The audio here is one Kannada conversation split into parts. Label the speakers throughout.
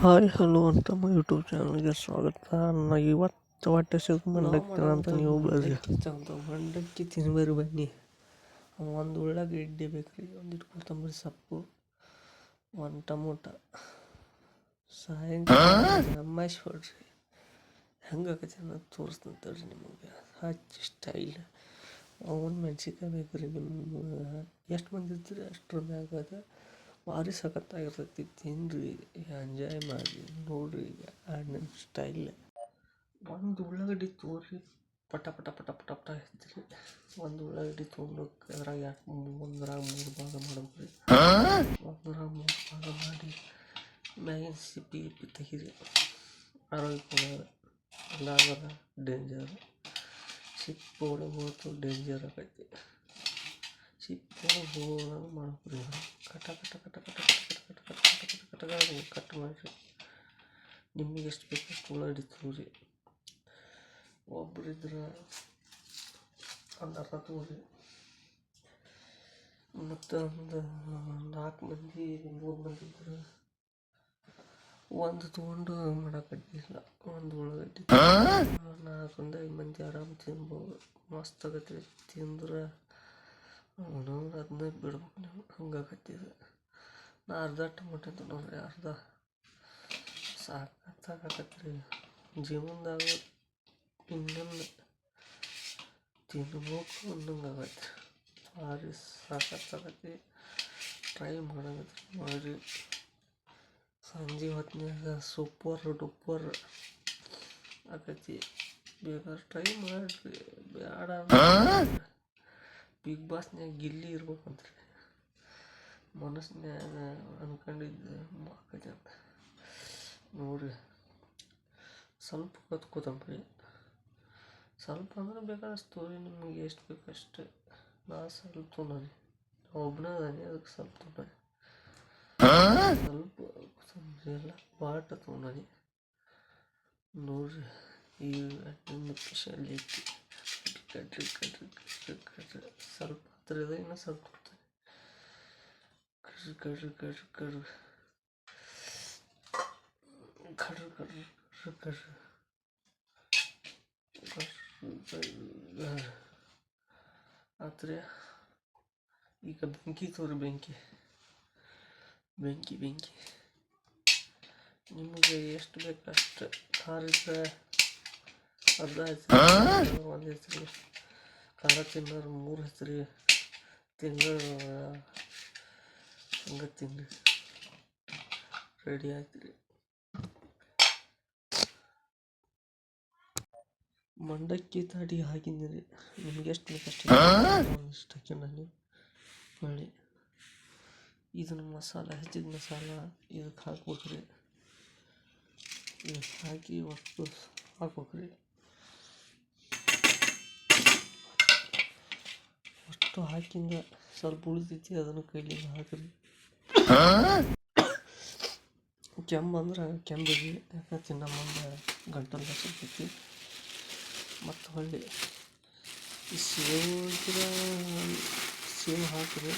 Speaker 1: ಹಾಯ್, ಹಲೋ ಅಂತ ನಮ್ಮ ಯೂಟ್ಯೂಬ್ ಚಾನಲ್ಗೆ ಸ್ವಾಗತ. ನಾ ಇವತ್ತು ಹೊಟ್ಟೆ ಸಿಗು ಮಂಡಕ್ಕಿ ಅಂತ ನೀವು ಅಂತ ಮಂಡಕ್ಕಿ ತಿನ್ಬರ್ರಿ ಬನ್ನಿ. ಒಂದು ಉಳ್ಳಾಗಡ್ಡಿ ಬೇಕು ರೀ ಒಂದಿಟ್ಟು ಕೊತ್ತಂಬರಿ ಸೊಪ್ಪು, ಒಂದು ಟಮೋಟ. ಸಾಯಂಕಾಲ ಅಮ್ಮಾಯಿಸಿ ಹೆಂಗೆ ಆಕೈತಿ ಅನ್ನೋದು ತೋರಿಸ್ತೀನಿ ತಡ್ರಿ ನಿಮಗೆ. ಹಚ್ಚಿ ಸ್ಟೈಲ್ ಒಂದು ಮೆಣ್ಸಿನ್ಕಾಯಿ ಬೇಕು ರೀ ನಿಮ್ಮ ಎಷ್ಟು ಮಂದಿ ಇರ್ತೀರಿ? ಅಷ್ಟರ ಮ್ಯಾಗ ಅದು. ಭಾರಿ ಸಖತ್ತಾಗಿರ್ತೈತಿ ತಿನ್ನಿರಿ ಎಂಜಾಯ್ ಮಾಡಿರಿ ನೋಡಿರಿ ಈಗ ಅಣ್ಣನ ಸ್ಟೈಲ್ ಒಂದು ಉಳ್ಳಾಗಡ್ಡಿ ತೋರಿ ಪಟ ಪಟ ಪಟ ಪಟ ಪಟ ಎತ್ತಿರಿ ಒಂದು ಉಳ್ಳಾಗಡ್ಡಿ ತೊಗೊಂಡು ಅದ್ರಾಗ ಯಾಕೆ ಒಂದ್ರಾಗ ಮೂರು ಭಾಗ ಮಾಡ್ಬೇಕು ರೀ ಒಂದ್ರಾಗ ಮೂರು ಭಾಗ ಮಾಡಿ ಮ್ಯಾಗಿನ ಸಿಪ್ಪಿ ಗಿಪ್ಪಿ ತೆಗೀರಿ. ಆರೋಗ್ಯ ಎಲ್ಲ ಡೇಂಜರ್ ಸಿಪ್ಪು ಒಳಗೆ ಹೋಯ್ತು ಡೇಂಜರ್ ಆಕೈತಿ ಸಿಪ್ಪು ಒಳಗೆ ಹೋಗಂಗೆ ಮಾಡ್ಬೇಕು ರೀ ಕಟ ಕಟ ಕಟ ಕಟ ಕಟ ಕಟ ಕಟ ಕಟ ಕಟ ಕಟ ಮಾಡಿರಿ ನಿಮಗೆ ಎಷ್ಟು ಬೇಕು ಅಷ್ಟು ಉಳ್ಳಾಗಡ್ಡಿ ತಗೋರಿ ಒಬ್ರಿದ್ರೆ ಒಂದು ಅರ್ಧ ತಗೋರಿ ಮತ್ತು ಒಂದು ನಾಲ್ಕು ಮಂದಿ ಮೂರು ಮಂದಿ ಇದ್ರೆ ಒಂದು ತೊಗೊಂಡು ಮಾಡೋಕ್ಕಡ್ಡಿಲ್ಲ ಒಂದು ಉಳ್ಳಾಗಡ್ಡಿ ನಾಲ್ಕರಿಂದ ಐದು ಮಂದಿ ಆರಾಮ್ ತಿನ್ಬೋದು ಮಸ್ತ್ ಆಗತ್ತೆ ತಿಂದ್ರೆ ಅವನು ಅದನ್ನ ಬಿಡ್ಬೇಕು ನೀವು. ಹಂಗಾಗತ್ತಿದೆ ನಾ ಅರ್ಧ ಟೊಮೊಟೊ ತೊಗೊಂಡ್ರೆ ಅರ್ಧ. ಸಾಕಾಗತ್ತೆ ರೀ ಜೀವನದಾಗ ಇನ್ನೊಂದು ತಿನ್ಬೇಕು ಅನ್ನಂಗೆ ಆಗತ್ತೆ. ಭಾರಿ ಸಾಕಾಗತ್ತೆ ಟ್ರೈ ಮಾಡಕತ್ರಿ ಮಾಡಿರಿ ಸಂಜೆ ಹೊತ್ತಿನಾಗ ಸೂಪರ್ ಡೂಪರ್ ಆಕೈತಿ ಬೇಕಾದ್ರೆ ಟ್ರೈ ಮಾಡಿರಿ. ಬೇಡ ಬಿಗ್ ಬಾಸ್ನ್ಯಾಗ ಗಿಲ್ಲಿ ಇರ್ಬೇಕಂತ್ರಿ ಮನಸ್ನ್ಯಾಗ ಅನ್ಕೊಂಡಿದ್ದು ಅಂತ ನೋಡ್ರಿ. ಸ್ವಲ್ಪ ಹೊತ್ತು ಕೊತ್ತಂಬರಿ ಸ್ವಲ್ಪ ಅಂದ್ರೆ ಬೇಕಾದಷ್ಟು ಸ್ಟೋರಿ ನಿಮಗೆ ಎಷ್ಟು ಬೇಕು ಅಷ್ಟು. ನಾ ಸ್ವಲ್ಪ ತೊಗೊಂಡಿ ಒಬ್ಬನೇ ಅದಾನೆ ಅದಕ್ಕೆ ಸ್ವಲ್ಪ ತೊಗೊಂಡಿ ಸ್ವಲ್ಪ ಕೊತ್ತಂಬರಿ ಎಲ್ಲ ಬಾಟ ತೊಗೊಂಡಿ ನೋಡ್ರಿ. ಈ ಹಣ್ಣಿನ ಸ್ಪೆಷಲ್ ಐತಿ ಕಟ್ರಿ ಕಡ್ರಿ Стріли на сорту. Кажу, кажу, кажу, кажу. Кажу, кажу, кажу, кажу. Атре. İka benki tur benki. Benki benki. ನಿಮಗೆ ಎಷ್ಟು ಬೇಕಷ್ಟು ಖಾರದ ಅರ್ಧ ಹೆಸರು ಒಂದು ಹೆಸರು ಖಾರ ತಿನ್ನೋರು ಮೂರು ಹೆಸರು ತಿಂಗಳು ಹಂಗೆ ತಿನ್ನಿ ರೆಡಿ ಆಯ್ತು ಮಂಡಕ್ಕಿ ತಾಡಿ ಹಾಕಿದ್ದೀರಿ ನಿಮ್ಗೆ ಎಷ್ಟು ಬೇಕು ಅಷ್ಟು ಒಂದಿಷ್ಟು ಹಾಕ್ಯಂಡೀನಿ ಹೊಳ್ಳಿ ಇದನ್ನ ಮಸಾಲ ಹೆಚ್ಚಿದ ಮಸಾಲ ಇದಕ್ಕೆ ಹಾಕ್ಬೇಕ್ರಿ ಇದಕ್ಕೆ ಹಾಕಿ ಒಟ್ಟು ಅಷ್ಟು ಹಾಕಿಂದ ಸ್ವಲ್ಪ ಉಳಿದೈತಿ ಅದನ್ನು ಕೈಲಿಂದ ಹಾಕಿದ್ವಿ. ಕೆಮ್ಮು ಅಂದ್ರೆ ಕೆಮ್ಮಿಗೆ ತಿನ್ನ ಮುಂದೆ ಗಂಟಲು ಸಿಗ್ತೈತಿ ಮತ್ತು ಹೊಳ್ಳಿ ಈ ಸೇವು ಗಿಡ ಸೇವು ಹಾಕಿದ್ರೆ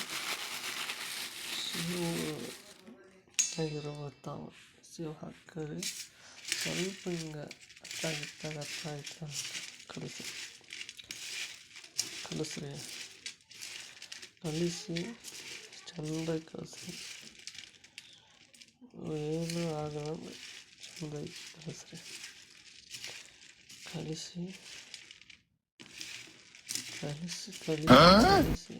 Speaker 1: ಸೇವು ತಾವು ಸೇವು ಹಾಕಿದ್ರೆ ಸ್ವಲ್ಪ ಹಿಂಗೆ ಅರ್ಥ ಆಗಿತ್ತಾಗ ಅರ್ಥ ಆಯ್ತು ಕಲಿಸಿ. ಕಲಿಸ್ರಿ. కలిసి చందై కలిసి వేలు ఆగలం చందై కలిసి కలిసి కలిసి కలిసి కలిసి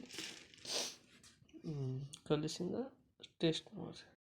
Speaker 1: కలిసిందా టేస్ట్ ಮಾಡಿ